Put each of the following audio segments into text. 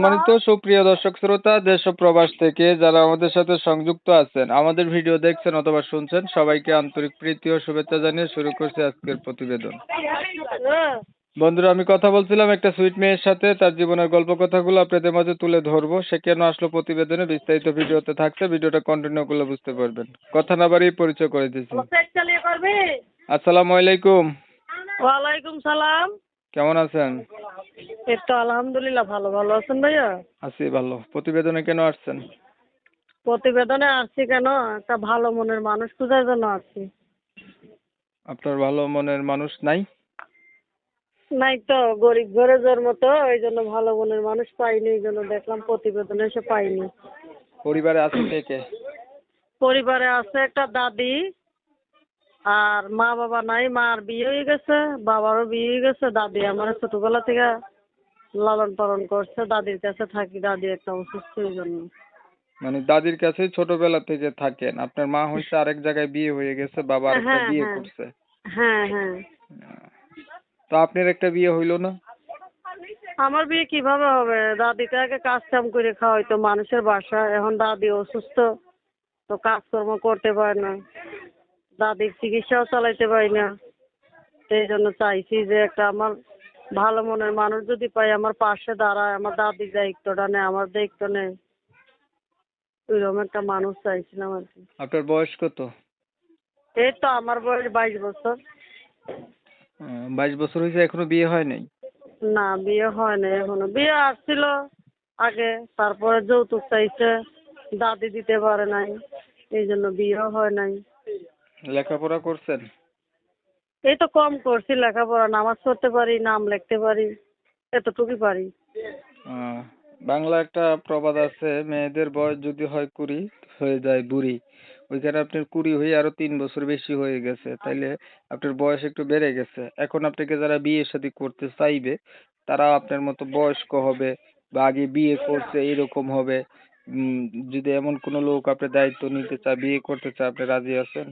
সম্মানিত সুপ্রিয় দর্শক শ্রোতা দেশ ও প্রবাস থেকে যারা আমাদের সাথে সংযুক্ত আছেন আমাদের ভিডিও দেখছেন অথবা শুনছেন সবাইকে আন্তরিক প্রীতি ও শুভেচ্ছা জানিয়ে শুরু করছি আজকের প্রতিবেদন। বন্ধুরা আমি কথা বলছিলাম একটা সুইট মেয়ের সাথে তার জীবনের গল্প কথাগুলো আপনাদের মাঝে তুলে ধরবো। সে কেন আসলো প্রতিবেদনে বিস্তারিত ভিডিওতে থাকছে ভিডিওটা কন্টিনিউ করলে বুঝতে পারবেন। কথা না বাড়িয়ে পরিচয় করে দিচ্ছি আসসালামু আলাইকুম। ওয়ালাইকুম সালাম। কেমন আছেন? এই তো আলহামদুলিল্লাহ ভালো ভালো আছেন ভাইয়া? আছি ভালো। প্রতিবেদনে কেন আসছেন? প্রতিবেদনে আসছি কেন? একটা ভালো মনের মানুষ খোঁজার জন্য আসছি। আপনার ভালো মনের মানুষ নাই? নাই তো গরিব ঘরে জন্ম তো এই জন্য ভালো মনের মানুষ পাইনি ওই জন্য দেখলাম প্রতিবেদনে এসে পাইনি। পরিবারে আছে কে কে? পরিবারে আছে একটা দাদি আর মা বাবা নাই মার বিয়ে হয়ে গেছে বাবারও বিয়ে হয়ে গেছে দাদি আমার ছোটবেলা থেকে লালন পালন করছে দাদির কাছে থাকি দাদি একটা অসুস্থ এই জন্য। মানে দাদির কাছে ছোটবেলা থেকে থাকেন। আপনার মা হয়েছে আরেক জায়গায় বিয়ে হয়ে গেছে বাবা আরেকটা হ্যাঁ, বিয়ে হ্যাঁ। করছে। হ্যাঁ হ্যাঁ। তো আপনার একটা বিয়ে হইল না? আমার বিয়ে কীভাবে হবে? দাদিকে আগে কাজ কাম করে খাওয়াইতো মানুষের বাসা এখন দাদি অসুস্থ তো কাজকর্ম করতে পারে না। দাদির চিকিৎসাও চালাইতে পারি না। সেই জন্য চাইছি যে একটা আমার ভালো মনের মানুষ যদি পাই আমার পাশে দাঁড়ায় আমার দাদির দায়িত্বটা নেয় আমার দায়িত্ব নেয়। ওইরকম একটা মানুষ চাইছিলাম আর কি। আপনার বয়স কত? এই তো আমার বয়স বাইশ বছর। বাইশ বছর হয়েছে এখনও বিয়ে হয় নাই? না বিয়ে হয় না এখনও। বিয়ে আসছিল আগে তারপরে যৌতুক চাইছে দাদি দিতে পারে নাই এই জন্য বিয়েও হয় নাই। লেখাপড়া করছেন? এই তো কম করছি লেখাপড়া নামাজ পড়তে পারি নাম লিখতে পারি এতটুকুই পারি। বাংলা একটা প্রবাদ আছে মেয়েদের বয়স যদি হয় কুড়ি হয়ে যায় বুড়ি। ওইখানে আপনার কুড়ি হয়ে আরও তিন বছর বেশি হয়ে গেছে তাইলে আপনার বয়স একটু বেড়ে গেছে। এখন আপনাকে যারা বিয়ে শাদী করতে চাইবে তারা আপনার মতো বয়স্ক হবে বা আগে বিয়ে করছে এরকম হবে। উম, যদি এমন কোনো লোক আপনার দায়িত্ব নিতে চায় বিয়ে করতে চায় আপনি রাজি আছেন?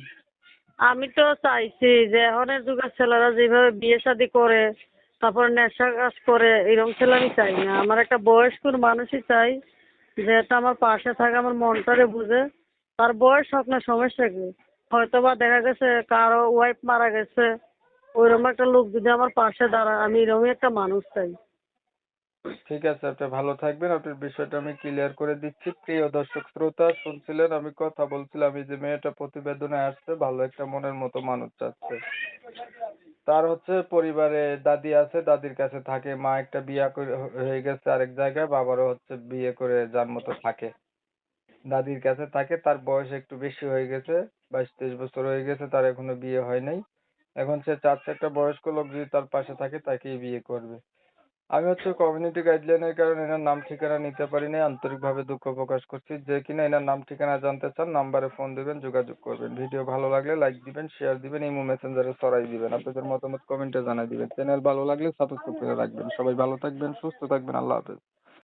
আমি তো চাইছি যে এখনের যুগের ছেলেরা যেভাবে বিয়ে শাদি করে, তারপর নেশা কাজ করে এরকম ছেলে আমি চাই না। আমার একটা বয়স্ক মানুষই চাই যেহেতু আমার পাশে থাকে, আমার মনটারে বুঝে। তার বয়স হোক না সমস্যা কি হয়তো বা দেখা গেছে কারও ওয়াইফ মারা গেছে, ওইরকম একটা লোক যদি আমার পাশে দাঁড়ায়, আমি এরকমই একটা মানুষ চাই। ঠিক আছে, আপনি ভালো থাকবেন। আপনার বিষয়টা আমি ক্লিয়ার করে দিচ্ছি। প্রিয় দর্শক, শ্রোতা, শুনছিলেন, আমি কথা বলছিলাম, এই যে মেয়েটা প্রতিবেদনে আসছে, ভালো একটা মনের মতো মানুষ চাচ্ছে। তার হচ্ছে পরিবারে দাদি আছে, দাদির কাছে থাকে, মা একটা বিয়া হয়ে গেছে আরেক জায়গায়, বাবারও হচ্ছে বিয়ে করে যার মতো থাকে। দাদির কাছে থাকে, তার বয়স একটু বেশি হয়ে গেছে, বাইশ তেইশ বছর হয়ে গেছে, তার এখনও বিয়ে হয় নাই। এখন সে চাচ্ছে একটা বয়স্ক লোক যদি তার পাশে থাকে, তাকেই বিয়ে করবে। আমি হচ্ছে কমিউনিটি গাইডলাইনের কারণে এনার নাম ঠিকানা নিতে পারিনি আন্তরিকভাবে দুঃখ প্রকাশ করছি। যে কিনা এনার নাম ঠিকানা জানতে চান নাম্বারে ফোন দিবেন, যোগাযোগ করবেন। ভিডিও ভালো লাগলে লাইক দিবেন শেয়ার দিবেন, ইমো মেসেঞ্জারে ছড়াই দিবেন। আপনাদের মতামত কমেন্টে জানাই দিবেন। চ্যানেল ভালো লাগলে সাবস্ক্রাইব করে রাখবেন। সবাই ভালো থাকবেন, সুস্থ থাকবেন, আল্লাহ হাফেজ।